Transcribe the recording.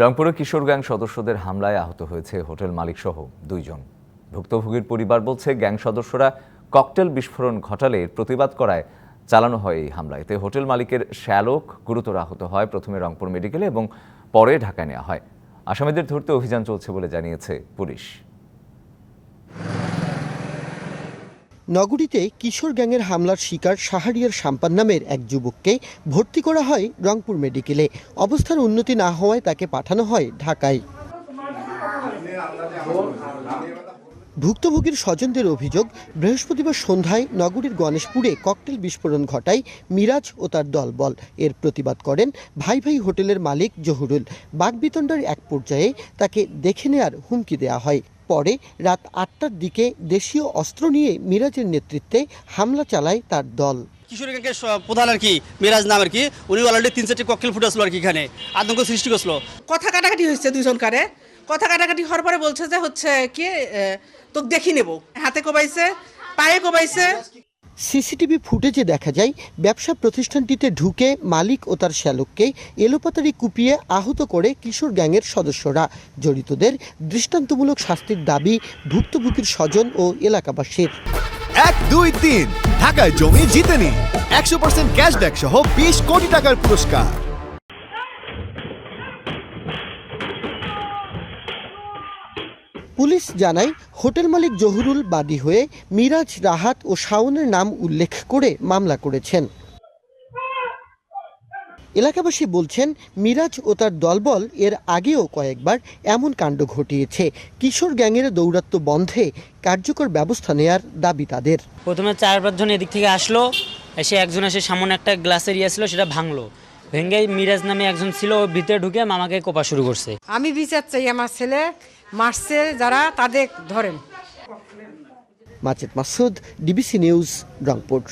রংপুরে কিশোর গ্যাং সদস্যদের হামলায় আহত হয়েছে হোটেল মালিকসহ দুইজন। ভুক্তভোগীর পরিবার বলছে, গ্যাং সদস্যরা ককটেল বিস্ফোরণ ঘটালে প্রতিবাদ করায় চালানো হয় এই হামলায় এতে হোটেল মালিকের শ্যালক গুরুতর আহত হয় প্রথমে রংপুর মেডিকেলে এবং পরে ঢাকায় নেওয়া হয়। আসামিদের ধরতে অভিযান চলছে বলে জানিয়েছে পুলিশ। নগরীতে কিশোর গ্যাংয়ের হামলার শিকার শাহরিয়ার সাম্পান নামের এক যুবককে ভর্তি করা হয় রংপুর মেডিকেলে। অবস্থার উন্নতি না হওয়ায় তাকে পাঠানো হয় ঢাকায়। ভুক্তভোগীর স্বজনদের অভিযোগ, বৃহস্পতিবার সন্ধ্যায় নগরীর গণেশপুরে ককটেল বিস্ফোরণ ঘটায় মিরাজ ও তার দলবল। এর প্রতিবাদ করেন ভাই ভাই হোটেলের মালিক জহুরুল। বাগবিতণ্ডার এক পর্যায়ে তাকে দেখে নেয়ার হুমকি দেওয়া হয়। পরে রাত আটটার দিকে দেশীয় অস্ত্র নিয়ে মিরাজের নেতৃত্বে হামলা চালায় তার দল। কিশোরগঞ্জের প্রধান আর কি মিরাজ নাম আর কি উনি অলরেডি তিন চারটি ককটেল আসলো আর কি এখানে আতঙ্ক সৃষ্টি করছিল। কথা কাটাকাটি হয়েছে দুজনকারে। কথা কাটাকাটি হওয়ার পরে বলছে যে হচ্ছে কি তোকে দেখি নেব। হাতে কোবাইছে পায়ে কোবাইছে সিসিটিভি ফুটেজে দেখা যায়, ব্যবসা প্রতিষ্ঠানটিতে ঢুকে মালিক ও তার শ্যালককে এলোপাতারি কুপিয়ে আহত করে কিশোর গ্যাংয়ের সদস্যরা। জড়িতদের দৃষ্টান্তমূলক শাস্তির দাবি ভুক্তভোগীর স্বজন ও এলাকাবাসীর। এক, দুই, তিন। ঢাকায় জমি জিতেনি। একশো পার্সেন্ট ক্যাশব্যাক সহ বিশ কোটি টাকার পুরস্কার। পুলিশ জানায় হোটেল মালিক জহুরুল বাদী হয়ে মিরাজ রাহাত ও শাওনের নাম উল্লেখ করে মামলা করেছেন। এলাকাবাসী বলছেন মিরাজ ও তার দলবল এর আগেও কয়েকবার এমন কাণ্ড ঘটিয়েছে। কিশোর গ্যাংয়ের দৌরাত্ম্য বন্ধে কার্যকর ব্যবস্থা নেয়ার দাবি তাদের। প্রথমে চার পাঁচজন এদিক থেকে আসলো এসে একজন এসে সামনে একটা গ্লাসের ইয়ে ছিল সেটা ভাঙলো। ভেঙে মিরাজ নামে একজন ছিল ও ভিতরে ঢুকে মামাকে কোপা শুরু করছে। আমি বিচার চাই আমার ছেলে মারছে যারা তাদের ধরেন। Masud DBC news Rangpur.